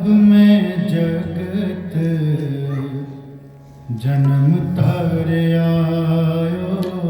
ਪ੍ਰਭ ਮੈਂ ਜਗਤ ਜਨਮ ਧਾਰਿਆ ਆਇਓ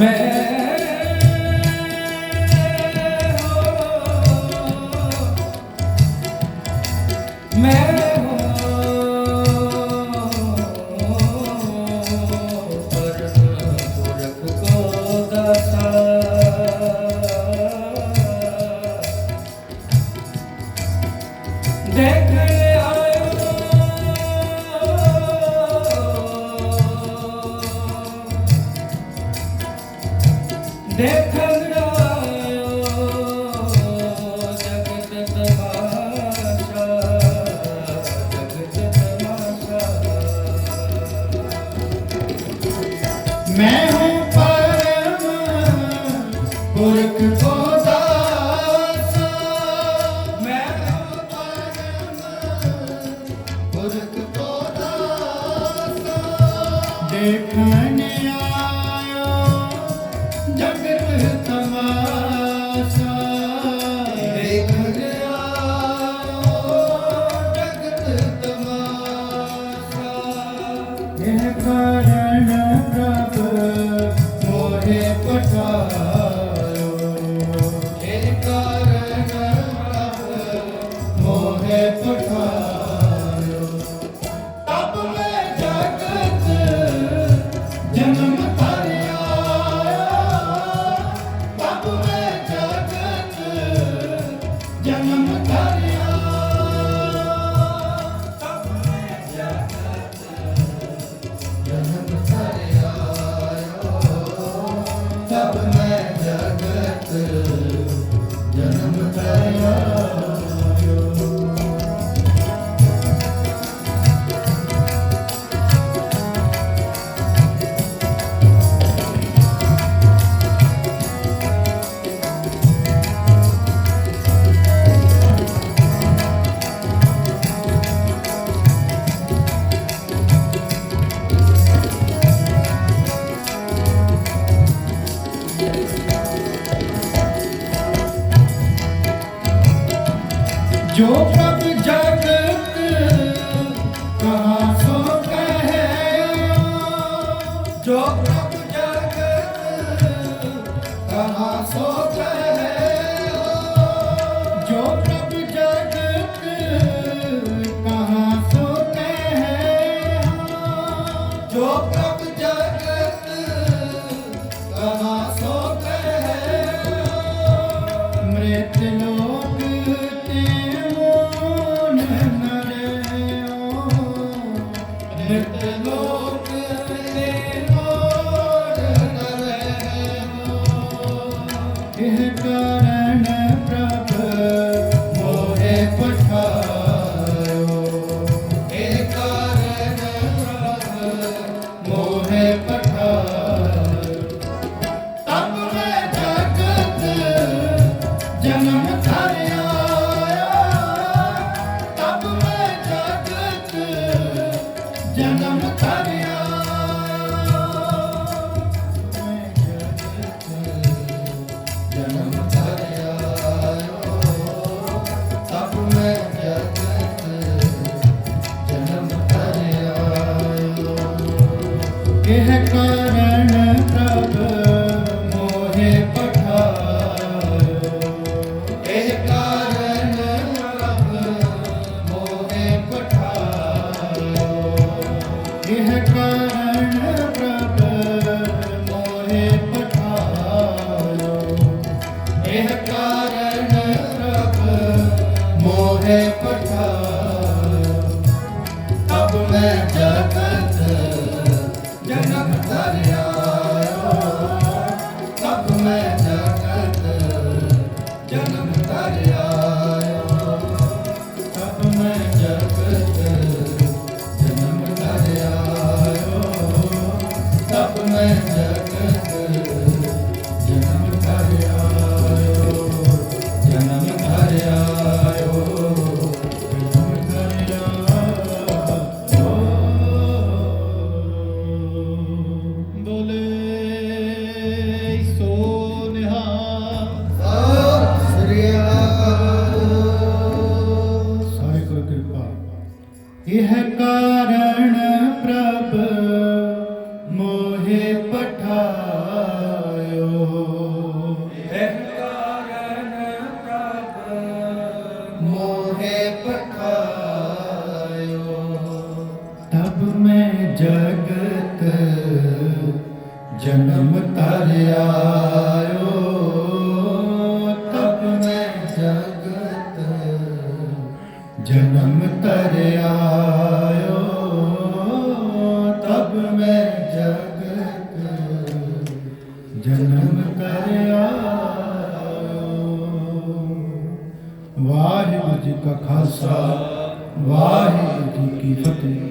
ਮੈਂ Senhor. ਜਗਤ Yo Yeah, God. ਇਹ ਕਾ ਤੁਮ ਕਰ ਆਇਓ ਤਪ ਮੈਂ ਜਗਤ। ਜਨਮ ਤਰ ਆਇਓ ਤਪ ਮੈਂ ਜਗਤ। ਜਨਮ ਤਰ ਆਇਓ ਵਾਹਿਗੁਰੂ ਜੀ ਕਾ ਖਾਲਸਾ, ਵਾਹਿਗੁਰੂ ਜੀ ਕੀ ਫਤਿਹ।